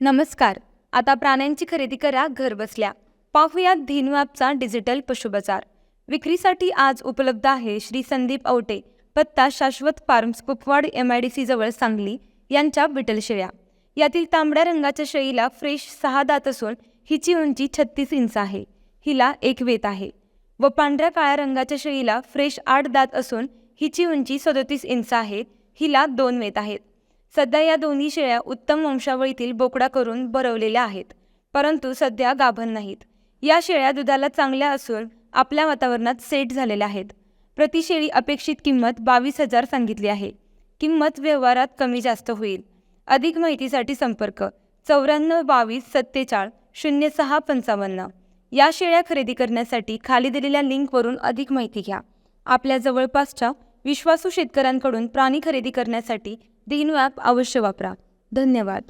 नमस्कार. आता प्राण्यांची खरेदी करा घर बसल्या. पाहुयात धेनू ॲपचा डिजिटल पशु बाजार विक्रीसाठी आज उपलब्ध आहे श्री संदीप औटे पत्ता Shashwat farms Kupwad M I D C जवळ सांगली यांच्या विटलशेळ्या यातील तांबड्या रंगाच्या शेळीला फ्रेश सहा दात असून हिची उंची छत्तीस इंच आहे. हिला एक वेत आहे. व पांढऱ्या काळ्या रंगाच्या शेळीला फ्रेश आठ दात असून हिची उंची सदोतीस इंच आहे. हिला दोन वेत आहेत. सध्या या दोन्ही शेळ्या उत्तम वंशावळीतील बोकडा करून बरवलेल्या आहेत परंतु सध्या गाभण नाहीत. या शेळ्या दुधाला चांगल्या असून आपल्या वातावरणात सेट झालेल्या आहेत. प्रति शेळी अपेक्षित किंमत बावीस हजार सांगितली आहे. किंमत व्यवहारात कमी जास्त होईल. अधिक माहितीसाठी संपर्क चौऱ्याण्णव बावीस सत्तेचाळ शून्य सहा पंचावन्न. या शेळ्या खरेदी करण्यासाठी खाली दिलेल्या लिंकवरून अधिक माहिती घ्या. आपल्या जवळपासच्या विश्वासू शेतकऱ्यांकडून प्राणी खरेदी करण्यासाठी दिनू ॲप अवश्य वापरा. धन्यवाद.